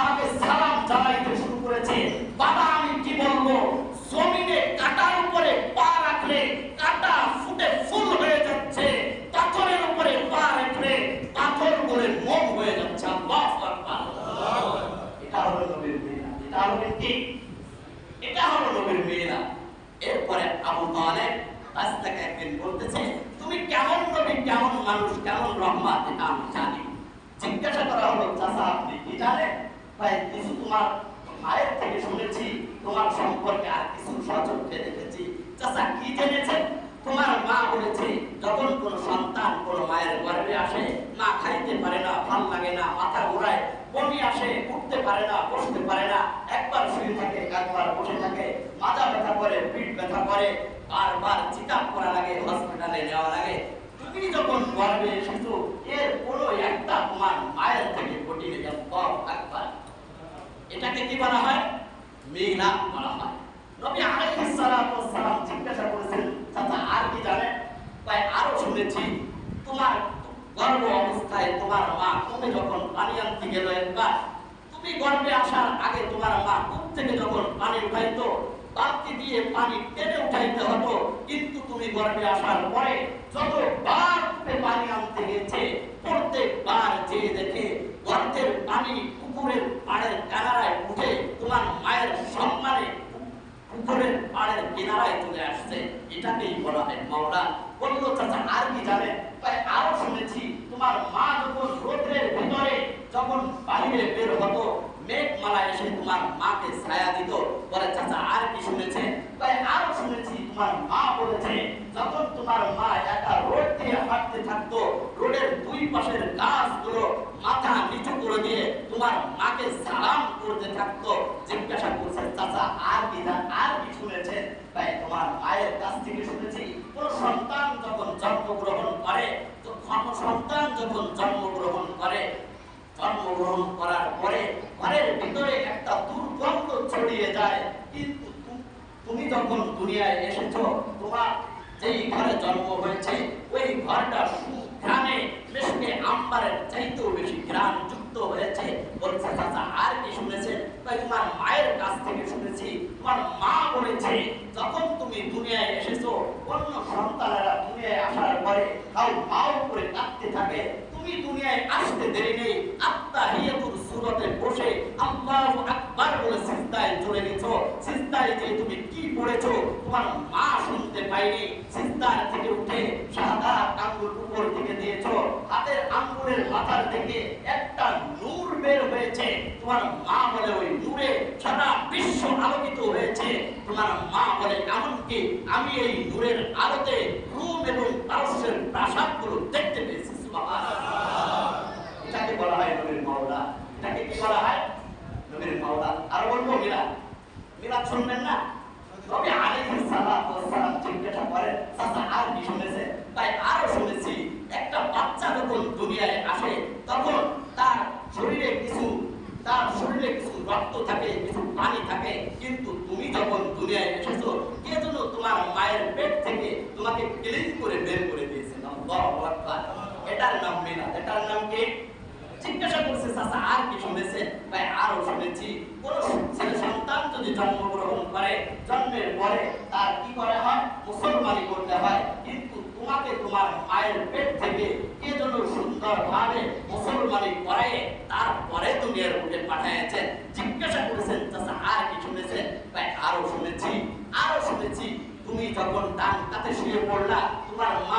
আমাকে সালাম জানাইতে শুরু করেছে। বাবা, আমি কি বলব? জমিনে কাটার উপরে পা রাখলে কাটা ফুটে ফুল হয়ে যাচ্ছে, পাথরের উপরে পা রাখলে পাথর বলে হয়ে যাচ্ছে। এটা হলো নবীর মেয়েরা এটা হলো কি এটা হলো নবীর মেয়েরা এরপরে আবু তালেব থেকে একদিন বলতেছে, তুমি কেমন নবী? কেমন মানুষ? কেমন রহমত এটা আমি জানি। জিজ্ঞাসা করা হলো, চাচা আপনি কি জানেন ভাই কিছু তোমার মায়ের থেকে শুনেছি, তোমার সম্পর্কে আর কিছু সচক্ষে দেখেছি। চাচা, কি জেনেছেন? তোমার মা বলেছে, যখন কোন সন্তান কোন মায়ের গর্ভে আসে, মা খাইতে পারে না, ভালো লাগে না, মাথা ঘুরায়, বমি আসে, উঠতে পারে না, বসতে পারে না, একবার শুয়ে থাকে, একবার বসে থাকে, মাথা ব্যথা করে, পিঠ ব্যথা করে, বারবার চিন্তা করা লাগে হসপিটালে নেওয়া লাগে যখন গর্ভে এসেছ এর কোনো একটা তোমার মায়ের থেকে কঠিন একবার এটাকে কি বলা হয়? মিলাদ বলা হয়। নবী আলাইহিস সালাতু সালাম জিজ্ঞাসা করেছেন, চাচা, আর কি জানেন তাই আরও শুনেছি, তোমার গর্ভ অবস্থায় তোমার মা তুমি যখন পানি আনতে গেল একবার, তুমি গর্ভে আসার আগে তোমার মা কূপ থেকে যখন পানি উঠাইতো বালতি দিয়ে পানি টেনে উঠাইতে হতো, কিন্তু তুমি গর্ভে আসার পরে যতবার কূপে পানি আনতে গেছে, প্রত্যেকবার যে দেখে গর্তের পানি পুকুরের পাড়ের কিনারায় উঠে তোমার মায়ের সম্মানে পুকুরের পাড়ের কিনারায় চলে আসছে। এটাকেই বলা হয় মাওলা। বলল, চাচা, আর কি জানেন? তাই আরও শুনেছি, তোমার মা যখন রোদ্রের ভিতরে যখন বাইরে বের হতো মেঘমালা এসে তোমার মাকে ছায়া দিত বলে চাচা আর কি শুনেছে তাই আরও শুনেছি তোমার মা বলেছে, যখন তোমার মা একা রোড দিয়ে হাঁটতে থাকতো, রোডের দুই পাশের গাছগুলো মাথা নিচু করে দিয়ে তোমার মাকে সালাম করতে থাকতো। জিজ্ঞাসা করছে, চাচা, আর কি জান আর কি শুনেছেন তাই তোমার মায়ের কাছ থেকে শুনেছি, কোন সন্তান যখন জন্মগ্রহণ করে, তো কোন সন্তান যখন জন্মগ্রহণ করে? জন্মগ্রহণ করার পরে ঘরের ভিতরে একটা দুর্গন্ধ ছড়িয়ে যায়, কিন্তু তুমি যখন দুনিয়ায় এসেছ, তোমার যেই ঘরে জন্ম হয়েছে, ওই ঘরটা সুঘ্রাণে মিশকে আম্বারের চাইতেও বেশি ঘ্রাণ যুক্ত হয়েছে। বলছে, চাচা, আর কি শুনেছেন? তাই তোমার মায়ের কাছ থেকে শুনেছি। তোমার মা বলেছে, যখন তুমি দুনিয়ায় এসেছ, অন্য সন্তানেরা দুনিয়ায় আসার পরে তাও মাও করে কাঁদতে থাকে। তুমি দুনিয়ায় আসতে দেরি নেই আত্মাহিয়াতুর সুরতে বসে আল্লাহু আকবার বলে সিজদায় চলে গেছো সিজদায় যে তুমি কি পড়েছো তোমার মা শুনতে পাইনি থেকে উঠে সাদা আঙ্গুল উপর দিকে দিয়েছ। হাতের আঙ্গুলের মাথার থেকে একটা নূর বের হয়েছে। তোমার মা বলে ওই নূরে সারা বিশ্ব আলোকিত হয়েছে। তোমার মা বলে এমনকি আমি এই নূরের আলোতে রুম এবং পারস্যের প্রাসাদগুলো দেখতে পেয়েছি এটাকে বলা হয় নবীর মাওলা। এটাকে কি বলা হয়? নবীর মাওলা। আর বলব মিলাদ। মিলাদ শুনবেন না নবী আলাইহিস সালাতু ওয়াস সালাম জিজ্ঞাসা করেন চাচা আর কি শুনেছে তাই আরও শুনেছি একটা বাচ্চা যখন দুনিয়ায় আসে তখন তার শরীরে কিছু তার শরীরে কিছু রক্ত থাকে, কিছু পানি থাকে, কিন্তু তুমি যখন দুনিয়ায় এসেছ, কে যেন তোমার মায়ের পেট থেকে তোমাকে ক্লিন করে বের করে আকবার। এটার নাম মিলাদ এটার নাম কি? জিজ্ঞাসা করছে, চাচা, আর কি শুনেছেন ভাই আরও শুনেছি। কোন ছেলে সন্তান যদি জন্মগ্রহণ করে, জন্মের পরে তার কি করা হয়? মুসলমানি করতে হয়। কিন্তু তোমাকে তোমার মায়ের পেট থেকে কে যেন সুন্দর ভাবে মুসলমানি করায় তারপরে দুনিয়ার বুকে পাঠাইছেন জিজ্ঞাসা করেছেন চাচা আর কি শুনেছেন ভাই আরও শুনেছি আরও শুনেছি তুমি যখন ডান